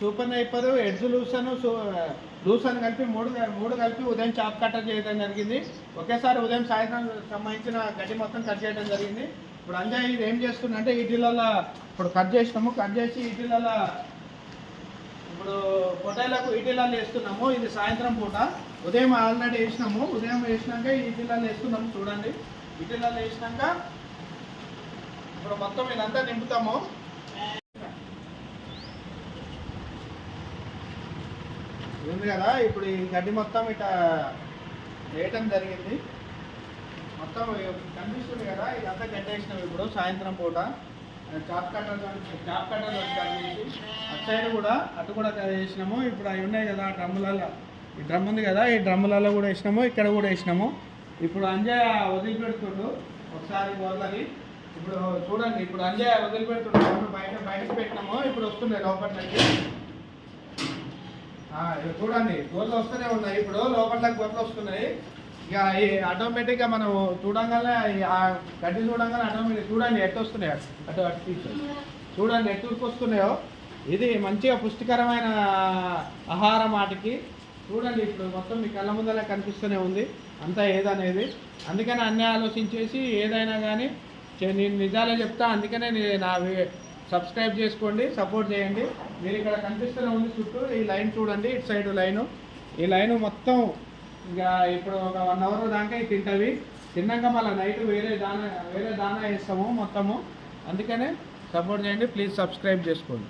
Super నైపరు edge లూసన్ లూసన్ కలిపి మూడు మూడు కలిపి ఉదయం చాప్ కట్టర్ చేయడం జరిగింది. ఒకేసారి ఉదయం సాయంత్రం సంబంధించిన గడ్డి మొత్తం కట్ చేయడం జరిగింది. ఇప్పుడు అంజయ్ ఇది ఏం చేస్తుందంటే అంటే ఇప్పుడు కట్ చేసినాము కట్ చేసి ఇటీలలో ఇప్పుడు పొటాయిలకు ఈటిలలో వేస్తున్నాము. ఇది సాయంత్రం పూట. ఉదయం ఆల్రెడీ వేసినాము. ఉదయం వేసినాక ఈటిలలో వేస్తున్నాము చూడండి. ఈటిలలో వేసినాక ఇప్పుడు మొత్తం ఇదంతా నింపుతాము. ఉంది కదా ఇప్పుడు ఈ గడ్డి మొత్తం ఇట వేయటం జరిగింది. మొత్తం కనిపిస్తుంది కదా ఇదంతా గడ్డి వేసినాం ఇప్పుడు సాయంత్రం పూట. చాప్ కట్టర్ చాప్ కట్టర్ చేసి అటు సైడ్ కూడా అటు కూడా వేసినాము. ఇప్పుడు అవి ఉన్నాయి కదా డ్రమ్ములలో ఈ డ్రమ్ ఉంది కదా ఈ డ్రమ్ములలో కూడా వేసినాము ఇక్కడ కూడా వేసినాము. ఇప్పుడు అంజయ్ వదిలిపెడుతుండు. ఒకసారి వదలని ఇప్పుడు చూడండి ఇప్పుడు అంజయ్ వదిలిపెడుతుండు. బయట బయటకు పెట్టినాము. ఇప్పుడు వస్తున్నాయి లోపలికి చూడండి గోర్లు వస్తూనే ఉన్నాయి. ఇప్పుడు లోపల గొర్రెలు వస్తున్నాయి. ఇక ఈ ఆటోమేటిక్గా మనం చూడంగానే ఆ గడ్డి చూడంగానే ఆటోమేటిక్ చూడండి ఎట్టు వస్తున్నాయి. అటు అటు తీసుకొని చూడండి ఎట్టుకు వస్తున్నాయో ఇది మంచిగా పుష్టికరమైన ఆహారం వాటికి. చూడండి ఇప్పుడు మొత్తం మీ కళ్ళ ముందర కనిపిస్తూనే ఉంది. అంతా ఏదనేది. అందుకని అన్నీ ఆలోచించేసి ఏదైనా కానీ నేను నిజాలే చెప్తా. అందుకనే నా సబ్స్క్రైబ్ చేసుకోండి సపోర్ట్ చేయండి. మీరు ఇక్కడ కనిపిస్తూనే ఉంది చుట్టూ ఈ లైన్ చూడండి ఇటు సైడ్ లైను. ఈ లైను మొత్తం ఇక ఇప్పుడు ఒక వన్ అవర్ దాకా తింటవి తిన్నాక మళ్ళీ నైట్ వేరే దానా వేరే దానా వేస్తాము మొత్తము. అందుకనే సపోర్ట్ చేయండి ప్లీజ్ సబ్స్క్రైబ్ చేసుకోండి.